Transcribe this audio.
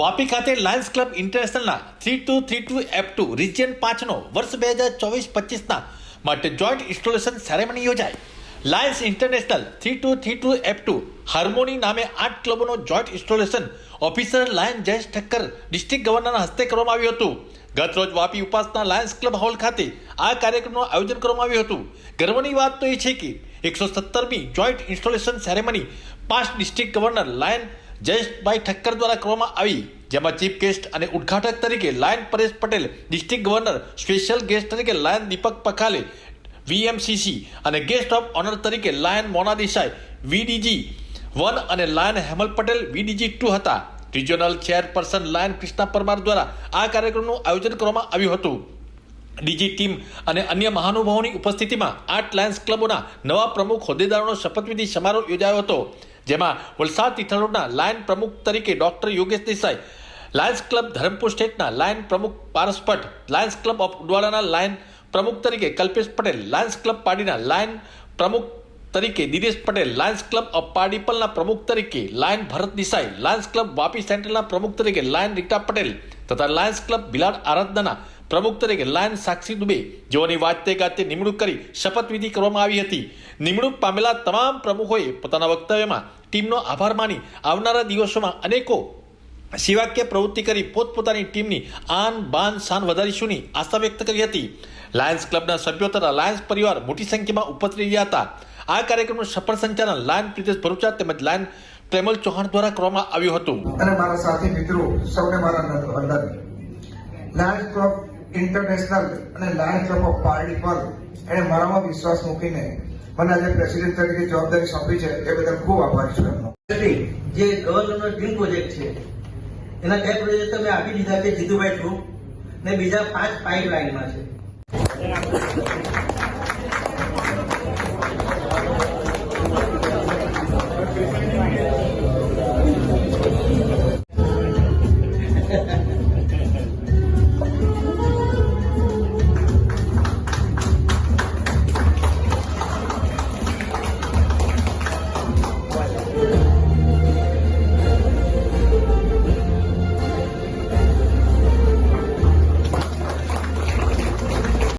વાપી ખાતે Lions club ઇન્ટરનેશનલના three two three two F two region પાંચનો વર્ષ બે હજાર ચોવીસ પચીસના માટે જોઈન્ટ ઇન્સ્ટોલેશન સેરેમની યોજાઈ Lions international three two three two F two harmony નામે આઠ ક્લબોનો joint installation officer Lion Jayesh Thakkar district ગવર્નરના હસ્તે કરવામાં આવ્યું હતું. ગત રોજ વાપી ઉપાસના લાયન્સ ક્લબ હોલ ખાતે આ કાર્યક્રમનું આયોજન કરવામાં આવ્યું હતું. ગર્વની વાત તો એ છે કે એકસો સત્તરમી જોઈન્ટ ઇન્સ્ટોલેશન સેરેમની પાંચ ડિસ્ટ્રિક્ટ ગવર્નર લાયન જયેશભાઈ ઠક્કર દ્વારા કરવામાં આવી, જેમાં ચીફ ગેસ્ટ અને ઉદ્ઘાટક તરીકે Lion Paresh Patel, district governor, special guest તરીકે લાયન દીપક પખાલે, વીએમસીસી અને ગેસ્ટ ઓફ ઓનર તરીકે Lion Mona Desai VDG one અને Lion Hemal Patel, VDG two હતા. Regional chairperson Lion Krishna Parmar દ્વારા આ કાર્યક્રમનું આયોજન કરવામાં આવ્યું હતું. ડીજી ટીમ અને અન્ય મહાનુભાવોની ઉપસ્થિતિમાં આઠ લાયન્સ ક્લબોના નવા પ્રમુખ હોદ્દેદારોનો શપથવિધિ સમારોહ યોજાયો હતો. જેમાં વલસાડ તિથલોના લાયન પ્રમુખ તરીકે doctor Yogesh Desai, Lions club Dharampur સ્ટેટના લાયન પ્રમુખ Paras Bhatt, Lions club of ઉડવાડાના Lion પ્રમુખ તરીકે કલ્પેશ પટેલ, લાયન્સ ક્લબ પાડીના લાયન પ્રમુખ તરીકે Dinesh Patel, Lions club of પાડીપલના પ્રમુખ તરીકે Lion Bharat Desai, Lions club Vapi સેન્ટ્રલના પ્રમુખ તરીકે લાયન રીટા પટેલ તથા લાયન્સ ક્લબ બિલાડ આરાધનાના પ્રમુખ તરીકે લાયન સાક્ષી દુબે જેઓની વાજતે ગાતે નિમણૂક કરી શપથવિધિ કરવામાં આવી હતી. નિમણૂક પામેલા તમામ પ્રમુખોએ પોતાના વક્તવ્યમાં ટીમનો આભાર માની આવનારા દિવસોમાં અનેકો સેવાકીય પ્રવૃત્તિ કરી પોતપોતાની ટીમની આન બાન શાન વધારીશુંની આશા વ્યક્ત કરી હતી. લાયન્સ ક્લબના સભ્યો તથા લાયન્સ પરિવાર મોટી સંખ્યામાં ઉપસ્થિત રહ્યા હતા. આ કાર્યક્રમનું સફળ સંચાલન લાયન પ્રિતેશ ભરૂચા તેમજ લાયન પ્રેમલ ચૌહાણ દ્વારા કરવામાં આવ્યું હતું. અને મારા સાથી મિત્રો, સૌને મારા વંદન લાયન્સ ક્લબ ઇન્ટરનેશનલ અને લાયન્સ ઓફ પાર્ટી પર એણે મારામાં વિશ્વાસ મૂકીને મને આજે પ્રેસિડેન્ટ તરીકે જવાબદારી સોંપી છે. એ બદલ ખૂબ આભારી છું એમનો. જે ગવર્નરનો ડ્રીમ પ્રોજેક્ટ છે, એના બે પ્રોજેક્ટ તમે આપી દીધા છે, જીતુભાઈ થ્રુ ને બીજા પાંચ પાઇપ લાઇનમાં છે.